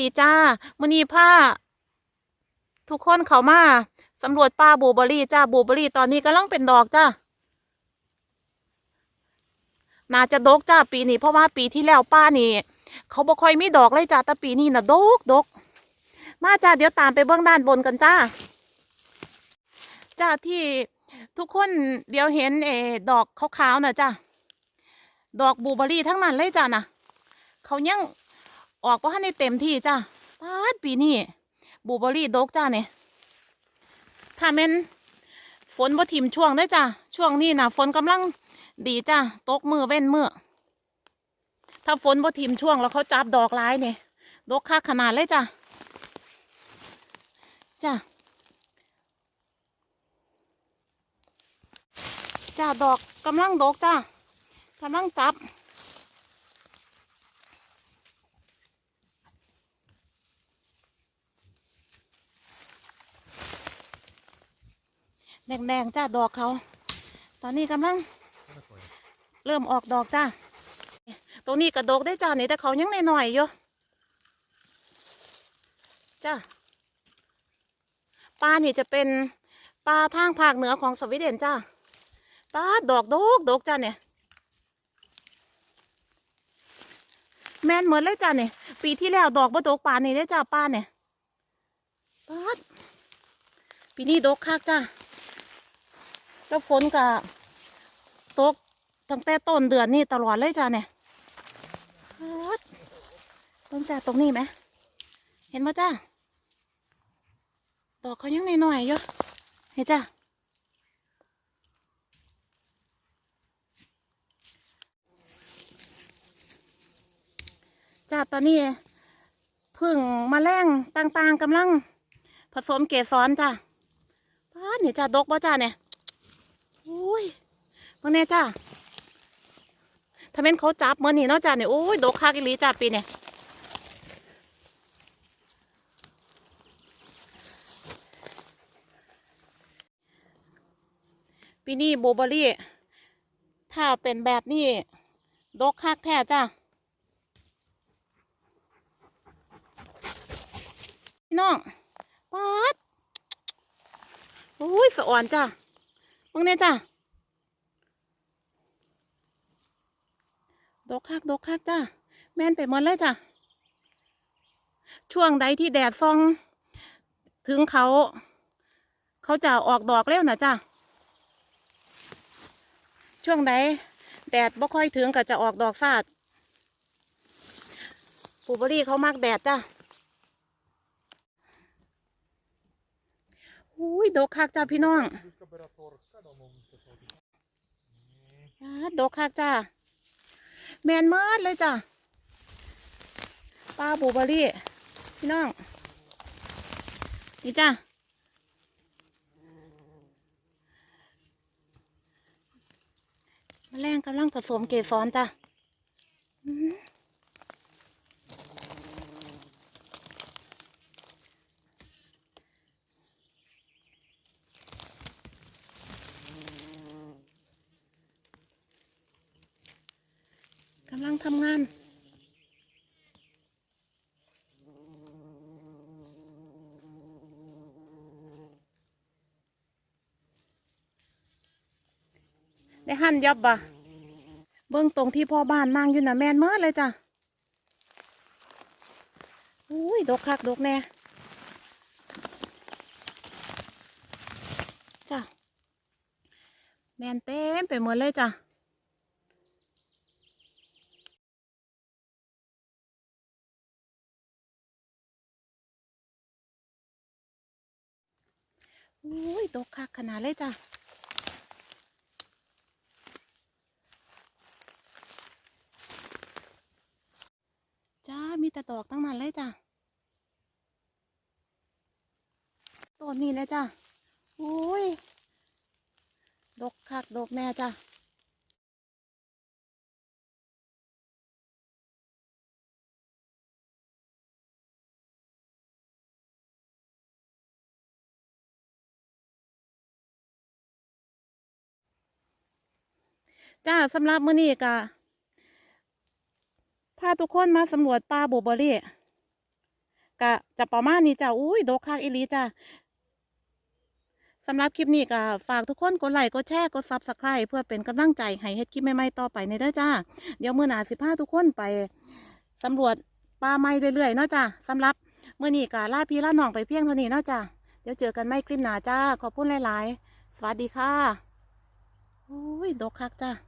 ดีจ้ามือนี้ผ้า ทุกคนเขามาสำรวจป่าบลูเบอรี่จ้าบลูเบอรี่ตอนนี้กำลังเป็นดอกจ้าน่าจะดกจ้าปีนี้เพราะว่าปีที่แล้วป้านี่เขาบ่ค่อยมีดอกเลยจ้าแต่ปีนี้น่ะดกดกมาจ้าเดี๋ยวตามไปเบื้องด้านบนกันจ้าจ้าที่ทุกคนเดี๋ยวเห็นเอดอกขาวๆนะจ้าดอกบลูเบอรี่ทั้งนั้นเลยจ้าน่ะเขายัง ออกว่าในเต็มที่จ้าปาดปีนี้บูเบอรี่ดกจ้าเนี่ยถ้าแม่นฝนบ่ทิมช่วงได้จ้าช่วงนี้น่ะฝนกำลังดีจ้าตกมือเว้นมือถ้าฝนบ่ทิมช่วงแล้วเขาจับดอกร้ายเนี่ยดกค่าขนาดเลยจ้าจ้าจ้าดอกกำลังดกจ้ากำลังจับ แดงๆจ้าดอกเขา ตอนนี้กำลัง เริ่มออกดอกจ้า ตรงนี้กระดกได้จ้าเนี่ยแต่เขายังน้อยๆอยู่จ้าปลานี่จะเป็นปลาทางภาคเหนือของสวีเดนจ้าปลาดอกดกดกจ้าเนี่ยแมนเหมือนเลยจ้าเนี่ยปีที่แล้วดอกบ่ดกปลานี่ได้จ้าปลาเนี่ยปาดปีนี้ดกคักจ้า แล้วฝนก็ตกตั้งแต่ต้นเดือนนี่ตลอดเลยจ้าเนี่ยต้องจ้าตรงนี้ไหม เห็นไหมจ้าดอกเขายังน้อยๆอยู่เห็นจ้าจ้าตอนนี้พึ่งมแมลงต่างๆกำลัง ผสมเกสรจ้าป้าดนี่จ้าดกบ่จ้าเนี่ย อุ้ยมื่อแน่จ้าถ้าเป็นเขาจับเมื่อนี่เนาะจ้าเนี่ยโอ้ยดกคักอีหลีจ้าปีเนี่ยปีนี้โบเบอรี่ ถ้าเป็นแบบนี้ดกคักแท้จ้าพี่น้องป๊าดโอ้ยสะอ่อนจ้า มึงเนี่ยจ้ะดกคักดกคักจ้ะแม่นไปหมดเลยจ้ะช่วงใดที่แดดส่อง ถึงเขา เขาจะออกดอกเร็วนะจ้ะช่วงใดแดดบ่ค่อยถึงก็จะออกดอกซาดปูเบอรี่เขามากแดดจ้ะ อุ้ยดกคักจ้ะพี่น้องอ่าดกคักจ้าแมนเมิดเลยจ้าปลาบูเบอรี่พี่น้อง นี่จ้าแมลงกำลังผสมเกสรจ้าอื้อหือากำลัง ทำงาน ได้หั่นยับบ่ะเบื้องตรงที่พ่อบ้านนั่งอยู่น่ะแมนเมื่อเลยจ้ะอุ้ยดกคักดกแน่จ้ะแมนเต็มไปหมดเลยจ้ะ อุ้ยดกคักขนาดเลยจ้ะจ้ามีแต่ดอกตั้งนั้นเลยจ้ะต้นนี้เลยจ้ะอุ้ยดกคักดกแน่จ้ะ จ้าสำหรับมื้อนี้ก็พาทุกคนมาสำรวจป่าโบเบอรี่ก็จะประมาณนี้จ้ะอุ้ยดกคักอีลีจ้ะสำหรับคลิปนี้ก็ฝากทุกคนกดไลค์กดแชร์กดซับสไครต์เพื่อเป็นกำลังใจให้เฮ็ดคลิปใหม่ๆต่อไปในเด้อจ้า เดี๋ยวมื้อหน้าสิพาทุกคนไปสำรวจป่าไม้เรื่อยๆเนาะจ้ะสำหรับมื้อนี้ก็ลาพี่ลาน้องไปเพียงเท่านี้เนาะจ้ะเดี๋ยวเจอกันใหม่คลิปหน้าจ้า ขอบคุณหลายๆ สวัสดีค่ะโอ้ยดกคักจ้า